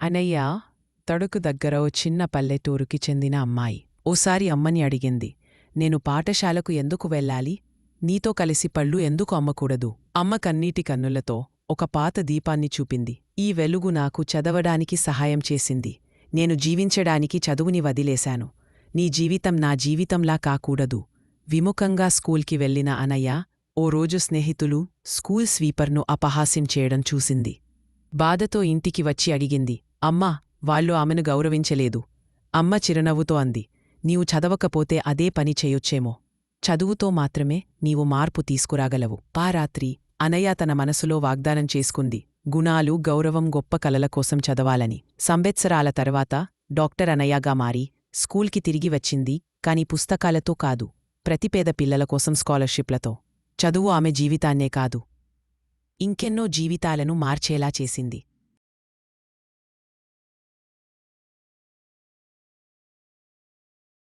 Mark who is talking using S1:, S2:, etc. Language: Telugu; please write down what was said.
S1: అనయ్య తడుకు దగ్గర ఓ చిన్న పల్లెటూరుకి చెందిన అమ్మాయి. ఓసారి అమ్మని అడిగింది నేను పాఠశాలకు ఎందుకు వెళ్ళాలి? నీతో కలిసి పళ్ళు ఎందుకు అమ్మకూడదు? అమ్మ కన్నీటి కన్నులతో ఒక పాత దీపాన్ని చూపింది. ఈ వెలుగు నాకు చదవడానికి సహాయం చేసింది. నేను జీవించడానికి చదువుని వదిలేశాను. నీ జీవితం నా జీవితంలా కాకూడదు. విముఖంగా స్కూల్కి వెళ్ళిన అనయ్య ఓ రోజు స్నేహితులు స్కూల్ స్వీపర్ను అపహాస్యం చేయడం చూసింది. బాధతో ఇంటికి వచ్చి అడిగింది అమ్మా వాళ్ళు ఆమెను గౌరవించలేదు. అమ్మ చిరునవ్వుతో అంది నీవు చదవకపోతే అదే పని చేయొచ్చేమో. చదువుతో మాత్రమే నీవు మార్పు తీసుకురాగలవు. పారాత్రి అనయ్య తన మనసులో వాగ్దానం చేసుకుంది గుణాలు గౌరవం గొప్ప కలల కోసం చదవాలని. సంవత్సరాల తర్వాత డాక్టర్ అనయ్యగా మారి స్కూల్కి తిరిగి వచ్చింది కాని పుస్తకాలతో కాదు ప్రతిపేద పిల్లల కోసం స్కాలర్షిప్లతో. చదువు ఆమె జీవితాన్నే కాదు ఇంకెన్నో జీవితాలను మార్చేలా చేసింది.